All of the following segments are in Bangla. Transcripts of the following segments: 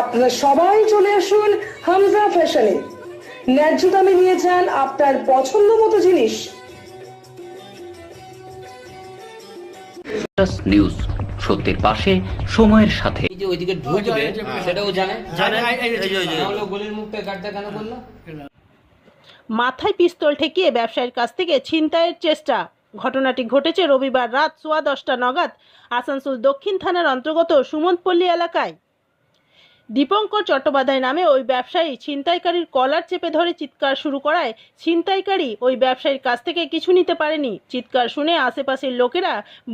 আপনারা সবাই চলে আসুন হামজা ফ্যাশনে। ন্যায্য দামে নিয়ে যান আপনার পছন্দ মতো জিনিস নিউজ সত্যের পাশে সময়ের সাথে। যে ওইদিকে ঢুকবে সেটাও জানে। জানে গলির মুখটা গাড়িটা কেন করল মাথায় পিস্তল ঠেকিয়ে ব্যবসায়ীর কাছ থেকে ছিনতাইয়ের চেষ্টা। ঘটনাটি ঘটেছে রবিবার রাত সোয়া দশটা নগাদ আসানসোল দক্ষিণ থানার অন্তর্গত সুমনপল্লী এলাকায়। দীপঙ্কর চট্টোপাধ্যায় নামে ওই ব্যবসায়ী ছিনতাইকারীর কলার চেপে ধরে চিৎকার শুরু করায় ছিনতাইকারী ওই ব্যবসায়ীর কাছ থেকে কিছু নিতে পারেনি। চিৎকার শুনে আশেপাশের লোকেরা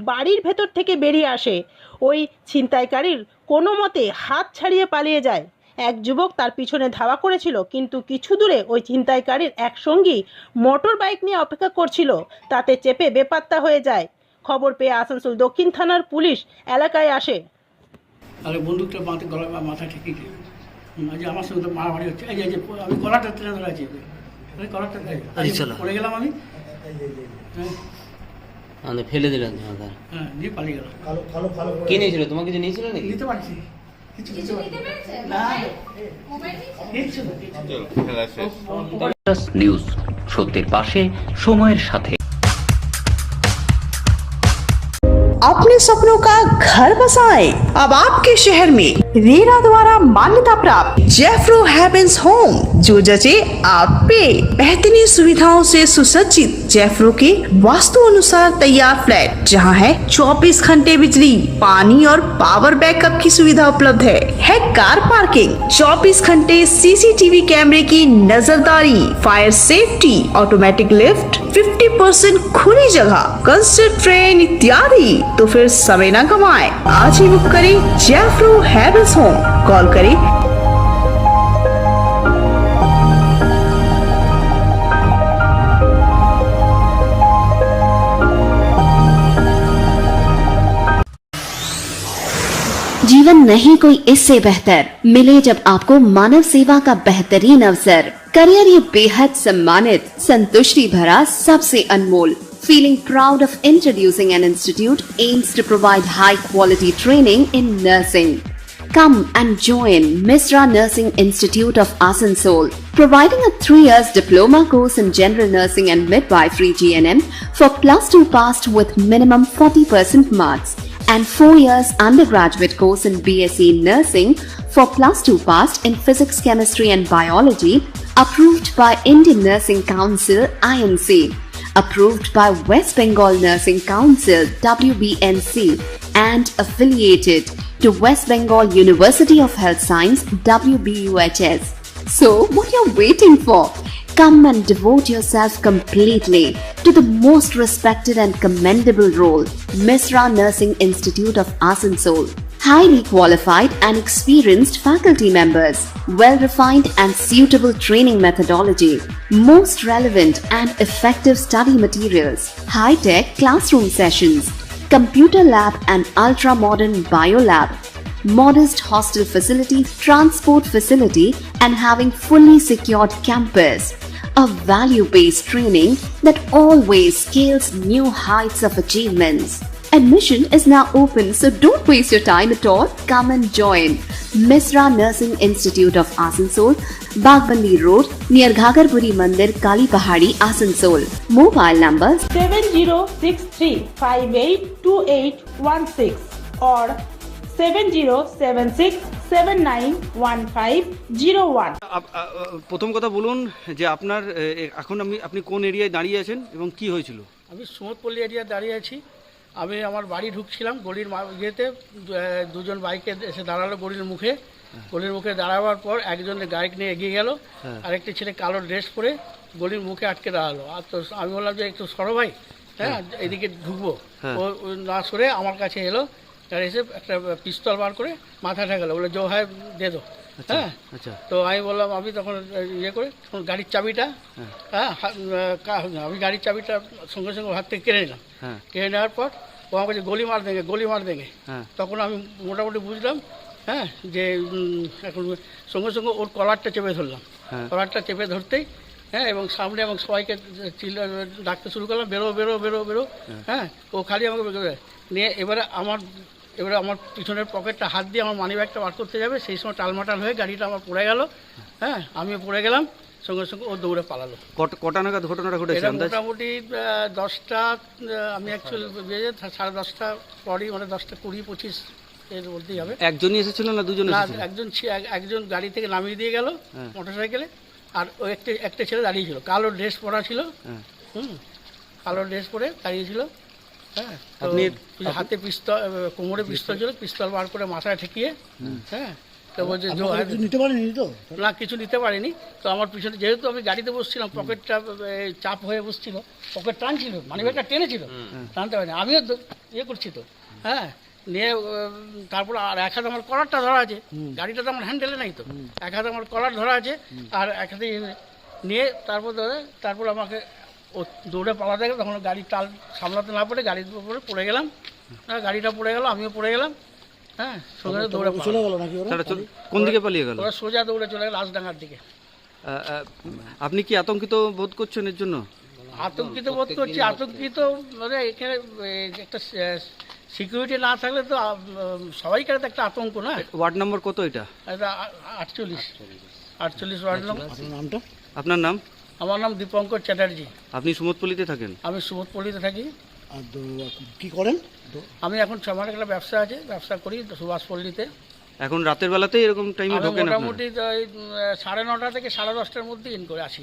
বাড়ির ভেতর থেকে বেরিয়ে আসে। ওই ছিনতাইকারীর কোনো মতে হাত ছাড়িয়ে পালিয়ে যায়। এক যুবক তার পিছনে ধাওয়া করেছিল, কিন্তু কিছু দূরে ওই ছিনতাইকারীর এক সঙ্গী মোটর বাইক নিয়ে অপেক্ষা করছিল। তাতে চেপে বেপাত্তা হয়ে যায়। খবর পেয়ে আসানসোল দক্ষিণ থানার পুলিশ এলাকায় আসে। তাহলে বন্দুকটা মাথা গলা মাথা ঠেকিয়েছে যে আমার সঙ্গে তো মারামারি হচ্ছে। এই যে আমি গলাটা টেনে ধরে আছি গলাটা পড়ে গেলাম আমি। হ্যাঁ, ফেলে দিলেন তোমাকে হ্যাঁ দিয়ে পালিয়ে গেলাম। কে নিয়েছিল? তোমাকে কিছু নিয়েছিল নাকি? নিতে পারছি? নিউজ সত্যের পাশে সময়ের সাথে। अपने सपनों का घर बसाएँ। अब आपके शहर में रेरा द्वारा मान्यता प्राप्त जेफ्रो हैवेंस होम जो जचे आप पे। बेहतरीन सुविधाओं से सुसज्जित जेफ्रो के वास्तु अनुसार तैयार फ्लैट, जहाँ है 24 घंटे बिजली, पानी और पावर बैकअप की सुविधा उपलब्ध है। कार पार्किंग 24 घंटे सीसीटीवी कैमरे की नजरदारी fire safety automatic lift 50 percent खुली जगह कंस्टर ट्रेन इत्यादि। तो फिर समय न कमाए। आज ही बुक करें जैफ्रो हैवेल्स होम कॉल करें जीवन नहीं कोई इससे बेहतर मिले जब आपको मानव सेवा का बेहतरीन अवसर करियर ये बेहद सम्मानित संतुष्टि भरा सबसे अनमोल feeling proud of introducing an institute aims to provide high quality training in nursing Come and join Misra Nursing Institute of Asansol, providing a three years diploma course in general nursing and midwifery GNM for plus two passed with minimum 40% marks and four years undergraduate course in BSc nursing for plus two passed in physics, chemistry and biology approved by Indian Nursing Council INC approved by West Bengal Nursing Council WBNC and affiliated to West Bengal University of Health Science WBUHS. So, what are you're waiting for? Come and devote yourself completely to the most respected and commendable role, Misra Nursing Institute of Asansol. Highly qualified and experienced faculty members, well refined and suitable training methodology, most relevant and effective study materials, high tech classroom sessions, computer lab and ultra modern bio lab, modest hostel facility, transport facility, and having fully secured campus a value based training that always scales new heights of achievements. Admission is now open, so don't waste your time at all. Come and join Misra Nursing Institute of Asansol, Bagbandi Road, near Ghagarpuri Mandir, Kali Pahadi, Asansol. Mobile numbers 7063582816 or 7076 seven nine one five zero one প্রথম কথা বলুন যে আপনার এখন আমি আপনি কোন এরিয়ায় দাঁড়িয়ে আছেন এবং কি হয়েছিল? আমি সুমতপল্লী এরিয়া দাঁড়িয়ে আছি। আমি আমার বাড়ি ঢুকছিলাম গলির মা- ইয়েতে দুজন বাইকে এসে দাঁড়াল গলির মুখে। গলির মুখে দাঁড়াবার পর একজন বাইক নিয়ে এগিয়ে গেল। আরেকটি ছেলে কালো ড্রেস পরে গলির মুখে আটকে দাঁড়াল। আর তো আমি বললাম যে একটু সরো ভাই হ্যাঁ এদিকে ঢুকবো। ও ও না সরে আমার কাছে এলো। তার এসে একটা পিস্তল বার করে মাথা ঠেকালো বলে জো হয় দে দো হ্যাঁ? আচ্ছা। তো আমি বললাম আমি তখন ইয়ে করে তখন গাড়ির চাবিটা হ্যাঁ। আমি গাড়ির চাবিটা সঙ্গে সঙ্গে হাত থেকে কেড়ে নিলাম। হ্যাঁ। কেড়ে নেওয়ার পর ও আমাকে গলি মার দেঙ্গে গলি মার দেঙ্গে হ্যাঁ। তখন আমি মোটামুটি বুঝলাম হ্যাঁ যে এখন সঙ্গে সঙ্গে ওর কলারটা চেপে ধরলাম। হ্যাঁ। কলারটা চেপে ধরতেই হ্যাঁ এবং সামনে এবং সবাইকে ডাকতে শুরু করলাম বেরো বেরো বেরো বেরো। হ্যাঁ। ও খালি আমাকে নিয়ে এবারে আমার এবারে আমার পিছনের পকেটটা হাত দিয়ে আমার মানি ব্যাগটা বার করতে যাবে। সেই সময় টালমাটাল হয়ে গাড়িটা আমার পড়ে গেল। হ্যাঁ আমিও পড়ে গেলাম। সঙ্গে সঙ্গে ও দৌড়ে পালালো। কট- নাগাদ ঘটনাটা ঘটেছে? মোটামুটি দশটা আমি অ্যাকচুয়ালি বেজে সাড়ে দশটা পরই মানে দশটা কুড়ি পঁচিশ এর হবে। একজনই এসেছিল না দুজন একজন একজন গাড়ি থেকে নামিয়ে দিয়ে গেল হ্যাঁ। আর ওই একটা একটা ছেলে দাঁড়িয়ে ছিল কালো ড্রেস পরা ছিল। হ্যাঁ। হুম? কালো ড্রেস পরে দাঁড়িয়ে ছিল হ্যাঁ আপনি- হাতে পিস্তল কোমরে পিস্তল ছিল। পিস্তল বার করে মাথায় ঠেকিয়ে হ্যাঁ তো বলছে জো নিতে পারিনি তো? না কিছু নিতে পারিনি। তো আমার পিছনে যেহেতু আমি গাড়িতে বসছিলাম পকেটটা চাপ হয়ে বসছিল পকেট টানছিল মানে ব্যাগটা টেনেছিল টানতে পারিনি। আমিও তো ইয়ে করছি তো হ্যাঁ। নিয়ে তারপর আর এক হাতে আমার কলারটা ধরা আছে। গাড়িটা তো আমার হ্যান্ডেলে নাই তো। এক হাতে আমার কলার ধরা আছে আর এক হাতে নিয়ে তারপর ধরে তারপর আমাকে ও দৌড়ে পালাতে গেল তখন গাড়ির টাল সামলাতে না পারে গাড়ির উপরে পড়ে গেলাম। হ্যাঁ গাড়িটা পড়ে গেল আমিও পড়ে গেলাম। হ্যাঁ সঙ্গে দৌড়ে চলে গেল কোন দিকে পালিয়ে গেল? ওরা সোজা দৌড়ে চলে গেল লাশডাঙ্গার দিকে। আহ, আহ, আপনি কি আতঙ্কিত বোধ করছেন এর জন্য? আতঙ্কিত বোধ করছি আতঙ্কিত মানে এখানে একটা সিকিউরিটি না থাকলে তো সবাইকার তো একটা আতঙ্ক না? ওয়ার্ড নম্বর কত এটা? এটা আটচল্লিশ। আটচল্লিশ ওয়ার্ড নম্বর। আপনার নাম? আমার নাম দীপঙ্কর চ্যাটার্জি। আপনি সুমতপল্লিতে থাকেন? আমি সুবোধপল্লিতে থাকি। কি করেন? আমি এখন আমার একটা ব্যবসা আছে ব্যবসা করি সুভাষপল্লিতে। এখন রাতের বেলাতেই এরকম টাইমে আমি ঢোকেন মোটামুটি সাড়ে নটা থেকে সাড়ে দশটার মধ্যে ইন করে আসি।